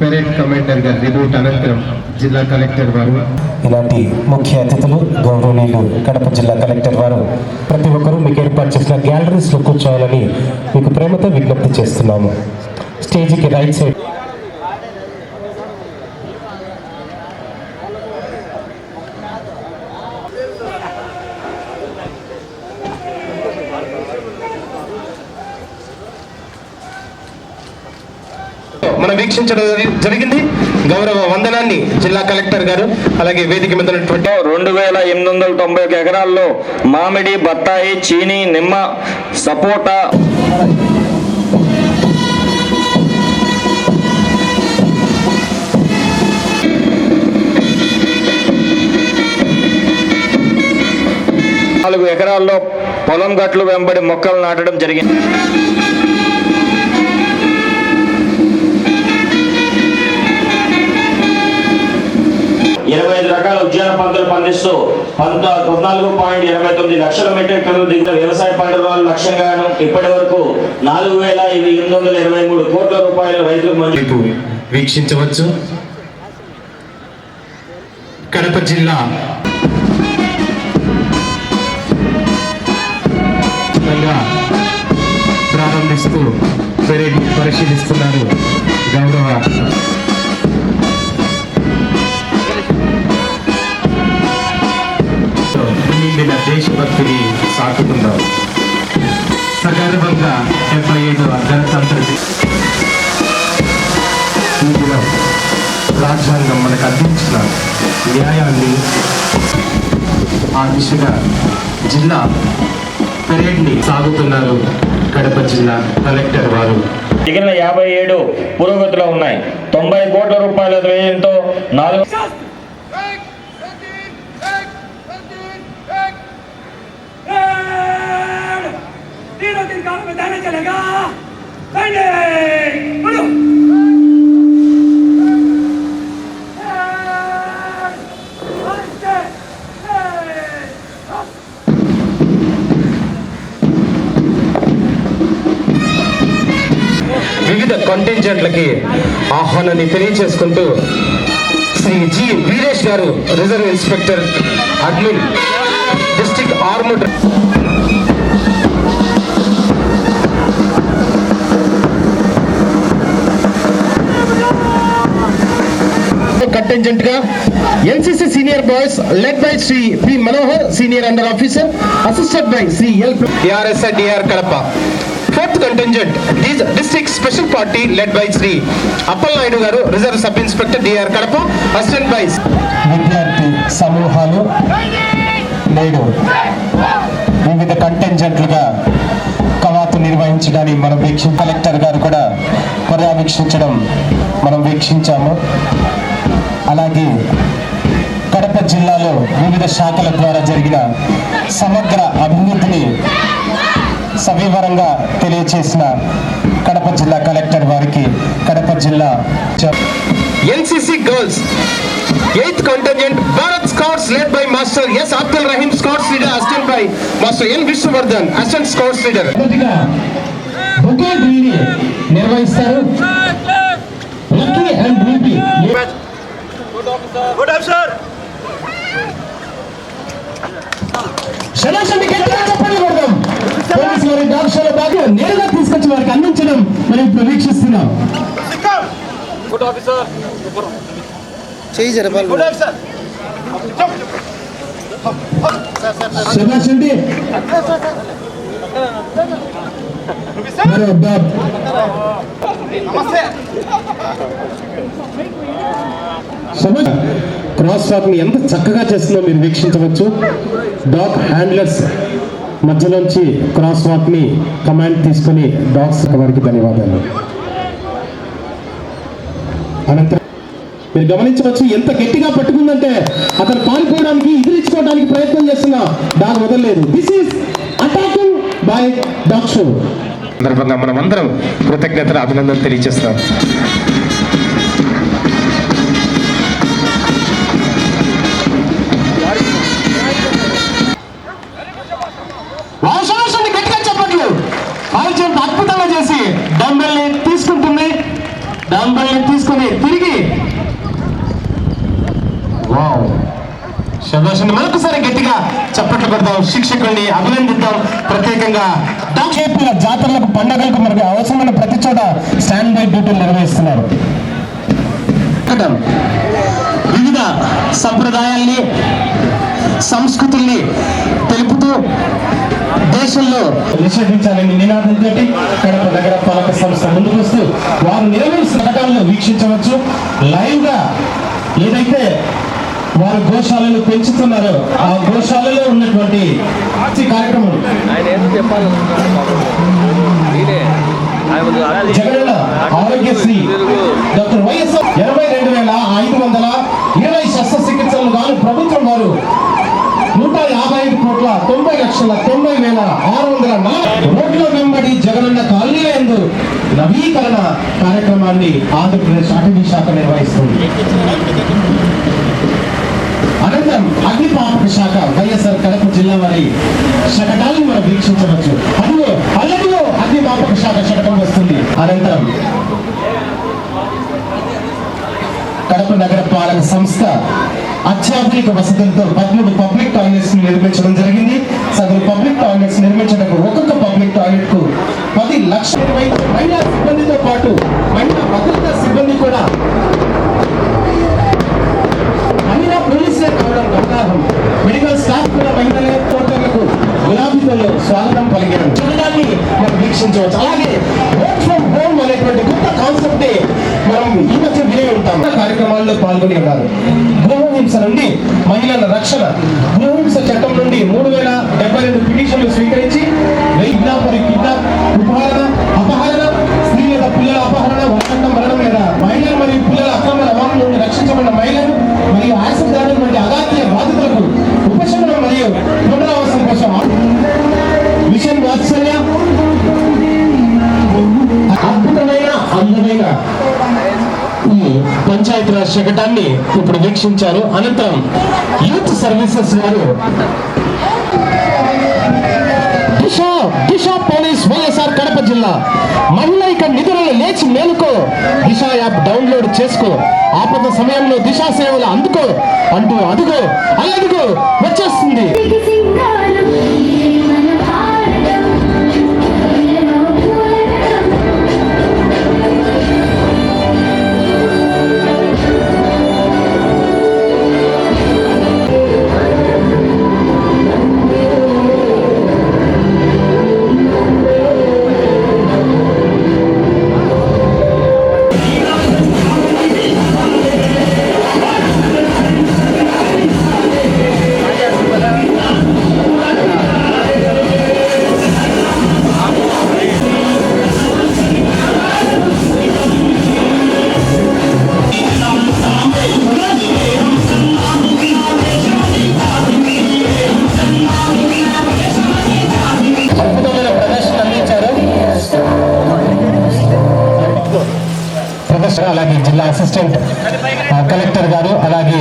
Parade commander గారి report అనంతరం జిల్లా కలెక్టర్ వారు ఇలాంటి ముఖ్య అతిథులు గౌరవనీయులు కడప జిల్లా కలెక్టర్ వారు ప్రతి ఒక్కరూ మీకు ఏర్పాటు చేసిన గ్యాలరీస్లో కూర్చోవాలని మీకు ప్రేమతో విజ్ఞప్తి చేస్తున్నాము. స్టేజ్కి రైట్ సైడ్ ప్రదర్శించడం జరిగింది. గౌరవ వందనాన్ని జిల్లా కలెక్టర్ గారు అలాగే వేదిక మీద ఉన్నటువంటి రెండు వేల ఎనిమిది వందల తొంభై ఒక ఎకరాల్లో మామిడి బత్తాయి చీని నిమ్మ సపోటా నాలుగు ఎకరాల్లో పొలం గట్లు వెంబడి మొక్కలు నాటడం జరిగింది. ఇరవై ఐదు రకాల ఉద్యాన పంటలు పండిస్తూ పంత పద్నాలుగు పాయింట్ ఇరవై తొమ్మిది లక్షల మెట్రిక్ టన్నుల దిగుబడి వ్యవసాయ పంటలు లక్ష్యంగాను ఇప్పటి వరకు నాలుగు వేల ఎనిమిది వందల ఇరవై మూడు కోట్ల రూపాయలు రైతులకు మంజూరు వీక్షించవచ్చు. కడప జిల్లా ప్రారంభిస్తూ పరిశీలిస్తున్నారు గౌరవ దేశభక్తిని సాకుతున్నారు సగర్వంగా డెబ్బై ఐదు గణతంత్ర దినం రాజ్యాంగం మనకు అందించిన న్యాయాన్ని ఆ దిశగా జిల్లా పెరేడ్ని సాగుతున్నారు కడప జిల్లా కలెక్టర్ వారు. మిగిలిన యాభై ఏడు పురోగతిలో ఉన్నాయి. తొంభై కోట్ల రూపాయల వ్యయంతో నాలుగు వివిధ కంటెంజెంట్లకి ఆహ్వానాన్ని తెలియజేసుకుంటూ Shri G. Veeresh garu reserve inspector admin district armed కంటింజెంట్గా NCC senior boys led by Shri P Manohar senior under officer assisted by Shri L DRSI DR Kadapa. Fourth contingent district special party led by Shri Appal Naidu garu reserve sub inspector DR Kadapa assistant by విద్యార్థి సమూహాలు నేడు వివిధ కంటెంజెంట్లుగా కవాతు నిర్వహించడానికి మనం వీక్ష collector గారు కూడా పర్యవేక్షించడం మనం వీక్షించాము. అలాగే కడప జిల్లాలో వివిధ శాఖల ద్వారా జరిగిన సమగ్ర అభివృద్ధిని సవివరంగా తెలియచేసిన కడప జిల్లా కలెక్టర్ వారికి కడప జిల్లా NCC girls eighth contingent Bharat scouts led by master S Abdul Rahim scouts leader assistant by master N Vishnuvardhan assistant scouts leader నిర్వహిస్తారు. అండ్ బ్లూపీ శనాశండి గట్టిగా చెప్పండి కొడదాం పోలీసు వారి డాగ్ షోలో భాగంగా నేరుగా తీసుకొచ్చి వారికి అందించడం మనం ఇప్పుడు వీక్షిస్తున్నాం. శనాశండి మరి బాబ్ సమజ్ క్రాస్ టాక్ని ఎంత చక్కగా చేస్తుందో మీరు వీక్షించవచ్చు. డాగ్ హ్యాండ్లర్స్ మధ్యలోంచి క్రాస్ వాక్ని కమాండ్ తీసుకుని డాగ్స్ వారికి ధన్యవాదాలు. అనంతరం మీరు గమనించవచ్చు ఎంత గట్టిగా పట్టుకుందంటే అతను పారిపోవడానికి ఎదిరించుకోవడానికి ప్రయత్నం చేస్తున్నా డాగ్ వదలలేదు. This is attacking by dog show సందర్భంగా మనం అందరం కృతజ్ఞతలు అభినందనలు తెలియజేస్తాం వాషాన్ని గట్టిగా చెప్పట్లు పాల్చం అద్భుతంగా చేసి డంబెల్ని తీసుకుంటుంది. డంబెల్ని తీసుకుని తిరిగి. వావ్. శభాషణ మరొకసారి గట్టిగా చప్పట్లు కొడతాం శిక్షకుల్ని అభినందిద్దాం. ప్రత్యేకంగా చెప్పిన జాతరలకు పండగలకు మనకు అవసరమైన ప్రతి చోట స్టాండ్ బై డ్యూటీలు నిర్వహిస్తున్నారు. వివిధ సంప్రదాయాల్ని సంస్కృతుల్ని తెలుపుతూ దేశంలో నిషేధించాలని నినాదంతో కడప నగర పాలక సంస్థ ముందుకు వస్తూ వారు నిర్వహించిన పథకాలను వీక్షించవచ్చు. లైవ్గా ఏదైతే వారు గోశాలను పెంచుతున్నారో ఆ గోశాలలో ఉన్నటువంటి ఈ కార్యక్రమం ఆయన ఏదో చెప్పాలనుకుంటున్నాడు పాపం. నేనే ఆయన ముందు అలా జగనన్న ఆరోగ్యశ్రీ డాక్టర్ వైఎస్ఆర్ ఇరవై రెండు వేల ఐదు వందల ఇరవై శస్త్రచికిత్సలు గాను ప్రభుత్వం వారు నూట యాభై ఐదు కోట్ల తొంభై లక్షల తొంభై వేల ఆరు వందల నలభై రోడ్ల వెంబడి జగనన్న కాలనీ ఎందు నవీకరణ కార్యక్రమాన్ని ఆంధ్రప్రదేశ్ అటవీ శాఖ నిర్వహిస్తుంది. అనంతరం అగ్నిపాపక శాఖ వైఎస్ఆర్ కడప జిల్లా వారి శకటాలను మనం వీక్షించవచ్చు. అందులో అల్లటిలో అగ్నిపాపక శాఖ శకటం వస్తుంది. అనంతరం కడప నగర పాలక సంస్థ అత్యాధునిక వసతులతో పద్మూడు పబ్లిక్ టాయిలెట్స్ నిర్మించడం జరిగింది. సదరు పబ్లిక్ టాయిలెట్స్ నిర్మించడానికి ఒక్కొక్క పబ్లిక్ టాయిలెట్కు పది లక్షల ఇరవై మహిళా సిబ్బందితో పాటు మహిళా భద్రతా సిబ్బంది కూడా కార్యక్రమాల్లో గృహహింస నుండి మహిళల రక్షణ. గృహహింస చట్టం నుండి మూడు వేల డెబ్బై రెండు పిటిషన్లు స్వీకరించి పంచాయతీరాజ్ ఇప్పుడు వీక్షించారు. అనంతరం యూత్ సర్వీసెస్ వారు పోలీస్ వైఎస్ఆర్ కడప జిల్లా. మహిళ ఇక నిధులను లేచి మేలుకో. దిశ యాప్ డౌన్లోడ్ చేసుకో. ఆపద సమయంలో దిశా సేవలు అందుకో. అంటూ అదుగో అల్లదుగో వచ్చేస్తుంది. జిల్లా అసిస్టెంట్ కలెక్టర్ గారు అలాగే